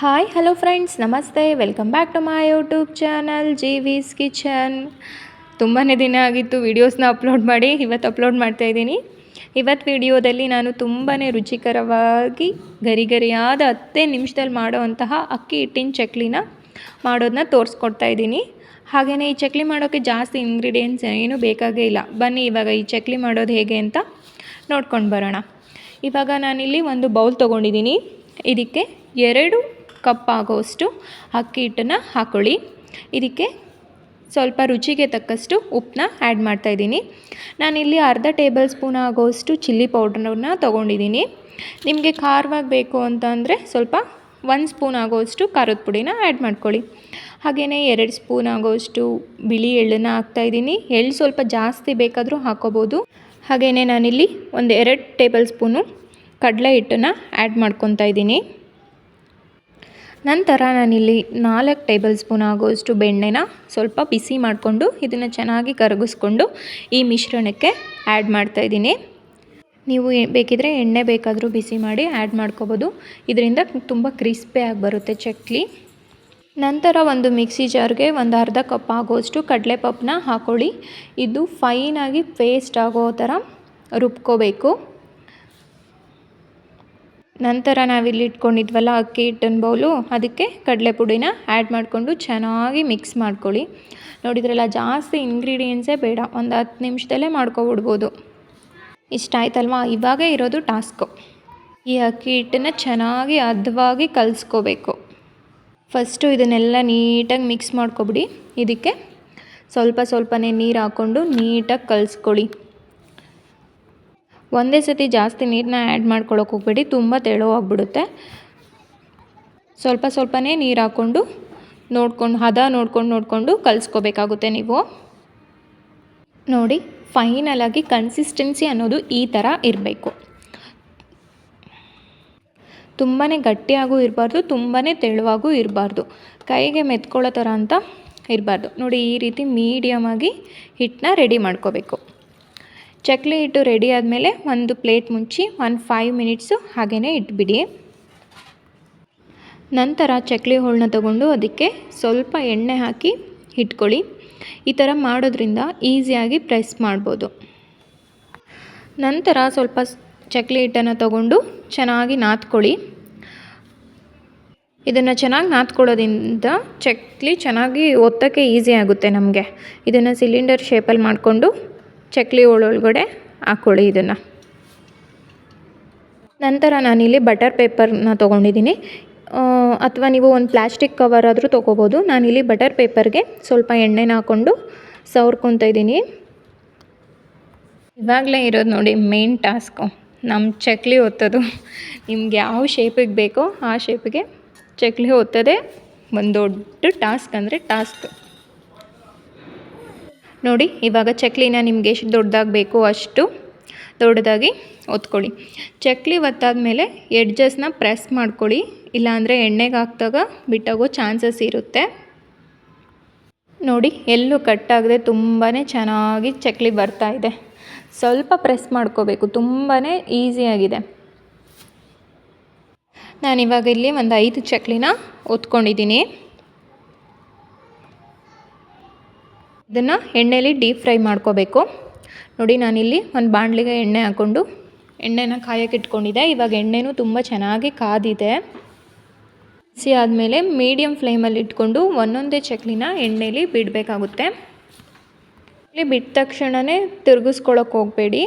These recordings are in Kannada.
ಹಾಯ್ ಹಲೋ ಫ್ರೆಂಡ್ಸ್ ನಮಸ್ತೆ welcome back to my YouTube channel G V's kitchen ತುಂಬಾ ದಿನ ಆಗಿತ್ತು ವೀಡಿಯೋಸ್ನ ಅಪ್ಲೋಡ್ ಮಾಡಿ, ಇವತ್ತು ಅಪ್ಲೋಡ್ ಮಾಡ್ತಾ ಇದ್ದೀನಿ. ಇವತ್ತು ವಿಡಿಯೋದಲ್ಲಿ ನಾನು ತುಂಬಾ ರುಚಿಕರವಾಗಿ ಗರಿ ಗರಿಯಾದ ಹತ್ತೇ ನಿಮಿಷದಲ್ಲಿ ಮಾಡೋವಂತಹ ಅಕ್ಕಿ ಹಿಟ್ಟಿನ ಚಕ್ಲಿನ ಮಾಡೋದನ್ನ ತೋರಿಸ್ಕೊಡ್ತಾ ಇದ್ದೀನಿ. ಹಾಗೆಯೇ ಈ ಚಕ್ಲಿ ಮಾಡೋಕ್ಕೆ ಜಾಸ್ತಿ ಇಂಗ್ರೀಡಿಯೆಂಟ್ಸ್ ಏನೂ ಬೇಕಾಗೇ ಇಲ್ಲ. ಬನ್ನಿ ಇವಾಗ ಈ ಚಕ್ಲಿ ಮಾಡೋದು ಹೇಗೆ ಅಂತ ನೋಡ್ಕೊಂಡು ಬರೋಣ. ಇವಾಗ ನಾನಿಲ್ಲಿ ಒಂದು ಬೌಲ್ ತೊಗೊಂಡಿದ್ದೀನಿ. ಇದಕ್ಕೆ ಎರಡು ಕಪ್ ಆಗೋಷ್ಟು ಅಕ್ಕಿ ಹಿಟ್ಟನ್ನು ಹಾಕ್ಕೊಳ್ಳಿ ಇದಕ್ಕೆ ಸ್ವಲ್ಪ ರುಚಿಗೆ ತಕ್ಕಷ್ಟು ಉಪ್ಪನ್ನ ಆ್ಯಡ್ ಮಾಡ್ತಾಯಿದ್ದೀನಿ ನಾನಿಲ್ಲಿ ಅರ್ಧ ಟೇಬಲ್ ಸ್ಪೂನ್ ಆಗೋಷ್ಟು ಚಿಲ್ಲಿ ಪೌಡ್ರನ್ನ ತೊಗೊಂಡಿದ್ದೀನಿ. ನಿಮಗೆ ಖಾರವಾಗಿ ಬೇಕು ಅಂತ ಅಂದರೆ ಸ್ವಲ್ಪ ಒಂದು ಸ್ಪೂನ್ ಆಗೋಷ್ಟು ಖಾರದ ಪುಡಿನ ಆ್ಯಡ್ ಮಾಡ್ಕೊಳ್ಳಿ. ಹಾಗೆಯೇ ಎರಡು ಸ್ಪೂನ್ ಆಗೋಷ್ಟು ಬಿಳಿ ಎಳ್ಳನ್ನು ಹಾಕ್ತಾಯಿದ್ದೀನಿ ಎಳ್ಳು ಸ್ವಲ್ಪ ಜಾಸ್ತಿ ಬೇಕಾದರೂ ಹಾಕೋಬೋದು. ಹಾಗೆಯೇ ನಾನಿಲ್ಲಿ ಒಂದು ಎರಡು ಟೇಬಲ್ ಸ್ಪೂನು ಕಡಲೆ ಹಿಟ್ಟನ್ನು ಆ್ಯಡ್ ಮಾಡ್ಕೊತಾ ಇದ್ದೀನಿ. ನಂತರ ನಾನಿಲ್ಲಿ ನಾಲ್ಕು ಟೇಬಲ್ ಸ್ಪೂನ್ ಆಗೋಷ್ಟು ಬೆಣ್ಣೆನ ಸ್ವಲ್ಪ ಬಿಸಿ ಮಾಡಿಕೊಂಡು ಇದನ್ನು ಚೆನ್ನಾಗಿ ಕರಗಿಸ್ಕೊಂಡು ಈ ಮಿಶ್ರಣಕ್ಕೆ ಆ್ಯಡ್ ಮಾಡ್ತಾಯಿದ್ದೀನಿ ನೀವು ಬೇಕಿದ್ರೆ ಎಣ್ಣೆ ಬೇಕಾದರೂ ಬಿಸಿ ಮಾಡಿ ಆ್ಯಡ್ ಮಾಡ್ಕೋಬೋದು. ಇದರಿಂದ ತುಂಬ ಕ್ರಿಸ್ಪಿಯಾಗಿ ಬರುತ್ತೆ ಚಕ್ಲಿ. ನಂತರ ಒಂದು ಮಿಕ್ಸಿ ಜಾರ್ಗೆ ಒಂದು ಅರ್ಧ ಕಪ್ ಆಗೋಷ್ಟು ಕಡಲೆಪಪ್ಪನ್ನ ಹಾಕ್ಕೊಳ್ಳಿ ಇದು ಫೈನಾಗಿ ಪೇಸ್ಟ್ ಆಗೋ ಥರ ರುಬ್ಕೋಬೇಕು. ನಂತರ ನಾವಿಲ್ಲಿ ಇಟ್ಕೊಂಡಿದ್ವಲ್ಲ ಅಕ್ಕಿ ಹಿಟ್ಟಿನ ಬೌಲು ಅದಕ್ಕೆ ಕಡಲೆ ಪುಡಿನ ಆ್ಯಡ್ ಮಾಡಿಕೊಂಡು ಚೆನ್ನಾಗಿ ಮಿಕ್ಸ್ ಮಾಡ್ಕೊಳ್ಳಿ. ನೋಡಿದ್ರಲ್ಲ, ಜಾಸ್ತಿ ಇಂಗ್ರೀಡಿಯೆಂಟ್ಸೇ ಬೇಡ, ಒಂದು ಹತ್ತು ನಿಮಿಷದಲ್ಲೇ ಮಾಡ್ಕೊಬಿಡ್ಬೋದು. ಇಷ್ಟ ಆಯ್ತಲ್ವಾ? ಇವಾಗೇ ಇರೋದು ಟಾಸ್ಕು ಈ ಅಕ್ಕಿ ಹಿಟ್ಟನ್ನ ಚೆನ್ನಾಗಿ ಅದವಾಗಿ ಕಲಿಸ್ಕೋಬೇಕು. ಫಸ್ಟು ಇದನ್ನೆಲ್ಲ ನೀಟಾಗಿ ಮಿಕ್ಸ್ ಮಾಡ್ಕೊಬಿಡಿ. ಇದಕ್ಕೆ ಸ್ವಲ್ಪ ಸ್ವಲ್ಪನೇ ನೀರು ಹಾಕ್ಕೊಂಡು ನೀಟಾಗಿ ಕಲಿಸ್ಕೊಳ್ಳಿ. ಒಂದೇ ಸತಿ ಜಾಸ್ತಿ ನೀರನ್ನ ಆ್ಯಡ್ ಮಾಡ್ಕೊಳ್ಳೋಕೆ ಹೋಗ್ಬೇಡಿ, ತುಂಬ ತೆಳುವಾಗ್ಬಿಡುತ್ತೆ. ಸ್ವಲ್ಪ ಸ್ವಲ್ಪನೇ ನೀರು ಹಾಕ್ಕೊಂಡು ನೋಡ್ಕೊಂಡು, ಹದ ನೋಡ್ಕೊಂಡು ನೋಡಿಕೊಂಡು ಕಲಿಸ್ಕೋಬೇಕಾಗುತ್ತೆ ನೀವು. ನೋಡಿ ಫೈನಲಾಗಿ ಕನ್ಸಿಸ್ಟೆನ್ಸಿ ಅನ್ನೋದು ಈ ಥರ ಇರಬೇಕು. ತುಂಬಾ ಗಟ್ಟಿಯಾಗೂ ಇರಬಾರ್ದು ತುಂಬಾ ತೆಳುವಾಗೂ ಇರಬಾರ್ದು. ಕೈಗೆ ಮೆತ್ಕೊಳ್ಳೋ ಥರ ಅಂತ ಇರಬಾರ್ದು. ನೋಡಿ, ಈ ರೀತಿ ಮೀಡಿಯಮಾಗಿ ಹಿಟ್ಟನ್ನ ರೆಡಿ ಮಾಡ್ಕೋಬೇಕು. ಚಕ್ಲಿ ಹಿಟ್ಟು ರೆಡಿ ಆದಮೇಲೆ ಒಂದು ಪ್ಲೇಟ್ ಮುಚ್ಚಿ ಒಂದು ಫೈವ್ ಮಿನಿಟ್ಸು ಹಾಗೇ ಇಟ್ಬಿಡಿ. ನಂತರ ಚಕ್ಲಿ ಹೋಳನ್ನ ತಗೊಂಡು ಅದಕ್ಕೆ ಸ್ವಲ್ಪ ಎಣ್ಣೆ ಹಾಕಿ ಇಟ್ಕೊಳ್ಳಿ. ಈ ಥರ ಮಾಡೋದ್ರಿಂದ ಈಸಿಯಾಗಿ ಪ್ರೆಸ್ ಮಾಡ್ಬೋದು. ನಂತರ ಸ್ವಲ್ಪ ಚಕ್ಲಿ ಹಿಟ್ಟನ್ನು ತಗೊಂಡು ಚೆನ್ನಾಗಿ ನಾದ್ಕೊಳ್ಳಿ. ಇದನ್ನು ಚೆನ್ನಾಗಿ ನಾದ್ಕೊಳ್ಳೋದ್ರಿಂದ ಚಕ್ಲಿ ಚೆನ್ನಾಗಿ ಒತ್ತಕ್ಕೆ ಈಸಿ ಆಗುತ್ತೆ ನಮಗೆ. ಇದನ್ನು ಸಿಲಿಂಡರ್ ಶೇಪಲ್ಲಿ ಮಾಡಿಕೊಂಡು ಚಕ್ಲಿ ಒಳಗಡೆ ಹಾಕ್ಕೊಳ್ಳಿ ಇದನ್ನು. ನಂತರ ನಾನಿಲ್ಲಿ ಬಟರ್ ಪೇಪರ್ನ ತೊಗೊಂಡಿದ್ದೀನಿ. ಅಥವಾ ನೀವು ಒಂದು ಪ್ಲ್ಯಾಸ್ಟಿಕ್ ಕವರ್ ಆದರೂ ತೊಗೋಬೋದು. ನಾನಿಲ್ಲಿ ಬಟರ್ ಪೇಪರ್ಗೆ ಸ್ವಲ್ಪ ಎಣ್ಣೆನ ಹಾಕ್ಕೊಂಡು ಸವರ್ಕೊತಾ ಇದ್ದೀನಿ. ಇವಾಗಲೇ ಇರೋದು ನೋಡಿ ಮೇನ್ ಟಾಸ್ಕು. ನಮ್ಮ ಚಕ್ಲಿ ಒತ್ತೋದು. ನಿಮ್ಗೆ ಯಾವ ಶೇಪಿಗೆ ಬೇಕೋ ಆ ಶೇಪಿಗೆ ಚಕ್ಲಿ ಒತ್ತೋದೇ ಒಂದು ದೊಡ್ಡ ಟಾಸ್ಕ್ ಅಂದರೆ ಟಾಸ್ಕ್. ನೋಡಿ, ಇವಾಗ ಚಕ್ಲಿನ ನಿಮಗೆ ಎಷ್ಟು ದೊಡ್ಡದಾಗಿ ಬೇಕು ಅಷ್ಟು. ದೊಡ್ಡದಾಗಿ ಒತ್ಕೊಳ್ಳಿ. ಚಕ್ಲಿ ಒತ್ತಾದ್ಮೇಲೆ ಎಡ್ಜಸ್ನ ಪ್ರೆಸ್ ಮಾಡ್ಕೊಳ್ಳಿ. ಇಲ್ಲಾಂದರೆ ಎಣ್ಣೆಗೆ ಹಾಕ್ದಾಗ ಬಿಟ್ಟಾಗೋ ಚಾನ್ಸಸ್ ಇರುತ್ತೆ. ನೋಡಿ, ಎಲ್ಲೂ ಕಟ್ಟಾಗದೆ ತುಂಬಾ ಚೆನ್ನಾಗಿ ಚಕ್ಲಿ ಬರ್ತಾ ಇದೆ. ಸ್ವಲ್ಪ ಪ್ರೆಸ್ ಮಾಡ್ಕೋಬೇಕು ತುಂಬಾ ಈಸಿಯಾಗಿದೆ ನಾನಿವಾಗ ಇಲ್ಲಿ ಒಂದು ಐದು ಚಕ್ಲಿನ ಒತ್ಕೊಂಡಿದ್ದೀನಿ. ಇದನ್ನು ಎಣ್ಣೆಯಲ್ಲಿ ಡೀಪ್ ಫ್ರೈ ಮಾಡ್ಕೋಬೇಕು. ನೋಡಿ, ನಾನಿಲ್ಲಿ ಒಂದು ಬಾಣಲಿಗೆ ಎಣ್ಣೆ ಹಾಕ್ಕೊಂಡು ಎಣ್ಣೆನ ಕಾಯಕ್ಕೆ ಇಟ್ಕೊಂಡಿದ್ದೆ. ಇವಾಗ ಎಣ್ಣೆನೂ ತುಂಬ ಚೆನ್ನಾಗಿ ಕಾದಿದೆ. ಬಿಸಿ ಆದಮೇಲೆ ಮೀಡಿಯಮ್ ಫ್ಲೇಮಲ್ಲಿ ಇಟ್ಕೊಂಡು ಒಂದೊಂದೇ ಚಕ್ಲಿನ ಎಣ್ಣೆಲಿ ಬಿಡಬೇಕಾಗುತ್ತೆ. ಚಕ್ಲಿ ಬಿಟ್ಟ ತಕ್ಷಣವೇ ತಿರುಗಿಸ್ಕೊಳಕ್ಕೆ ಹೋಗಬೇಡಿ.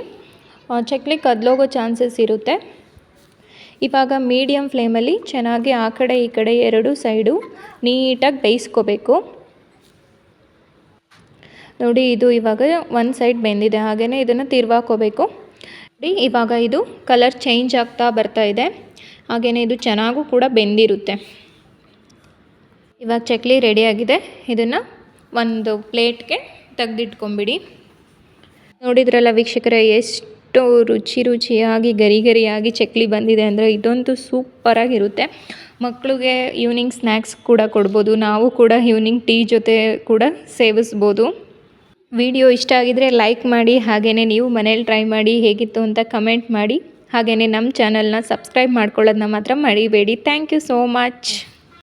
ಚಕ್ಲಿ ಕದ್ಲೋಗೋ ಚಾನ್ಸಸ್ ಇರುತ್ತೆ. ಇವಾಗ ಮೀಡಿಯಮ್ ಫ್ಲೇಮಲ್ಲಿ ಚೆನ್ನಾಗಿ ಆ ಕಡೆ ಈ ಕಡೆ ಎರಡು ಸೈಡು ನೀಟಾಗಿ ಬೇಯಿಸ್ಕೋಬೇಕು. ನೋಡಿ, ಇದು ಇವಾಗ ಒಂದು ಸೈಡ್ ಬೆಂದಿದೆ. ಹಾಗೆಯೇ ಇದನ್ನು ತಿರ್ವಾಕೋಬೇಕು. ನೋಡಿ, ಇವಾಗ ಇದು ಕಲರ್ ಚೇಂಜ್ ಆಗ್ತಾ ಬರ್ತಾ ಇದೆ. ಹಾಗೆಯೇ ಇದು ಚೆನ್ನಾಗೂ ಕೂಡ ಬೆಂದಿರುತ್ತೆ. ಇವಾಗ ಚಕ್ಲಿ ರೆಡಿಯಾಗಿದೆ ಇದನ್ನು ಒಂದು ಪ್ಲೇಟ್ಗೆ ತೆಗೆದಿಟ್ಕೊಂಬಿಡಿ ನೋಡಿದ್ರಲ್ಲ ವೀಕ್ಷಕರ, ಎಷ್ಟು ರುಚಿ ರುಚಿಯಾಗಿ, ಗರಿ ಗರಿಯಾಗಿ ಚಕ್ಲಿ ಬಂದಿದೆ ಅಂದರೆ ಇದೊಂದು ಸೂಪರಾಗಿರುತ್ತೆ ಮಕ್ಕಳಿಗೆ ಈವ್ನಿಂಗ್ ಸ್ನ್ಯಾಕ್ಸ್ ಕೂಡ ಕೊಡ್ಬೋದು. ನಾವು ಕೂಡ ಈವ್ನಿಂಗ್ ಟೀ ಜೊತೆ ಕೂಡ ಸೇವಿಸ್ಬೋದು. ವಿಡಿಯೋ ಇಷ್ಟ ಆಗಿದ್ರೆ ಲೈಕ್ ಮಾಡಿ ಹಾಗೆಯೇ ನೀವು ಮನೇಲಿ ಟ್ರೈ ಮಾಡಿ ಹೇಗಿತ್ತು ಅಂತ ಕಮೆಂಟ್ ಮಾಡಿ ಹಾಗೆಯೇ ನಮ್ಮ ಚಾನಲ್ನ ಸಬ್ಸ್ಕ್ರೈಬ್ ಮಾಡ್ಕೊಳ್ಳೋದನ್ನ ಮಾತ್ರ ಮರಿಬೇಡಿ. Thank you so much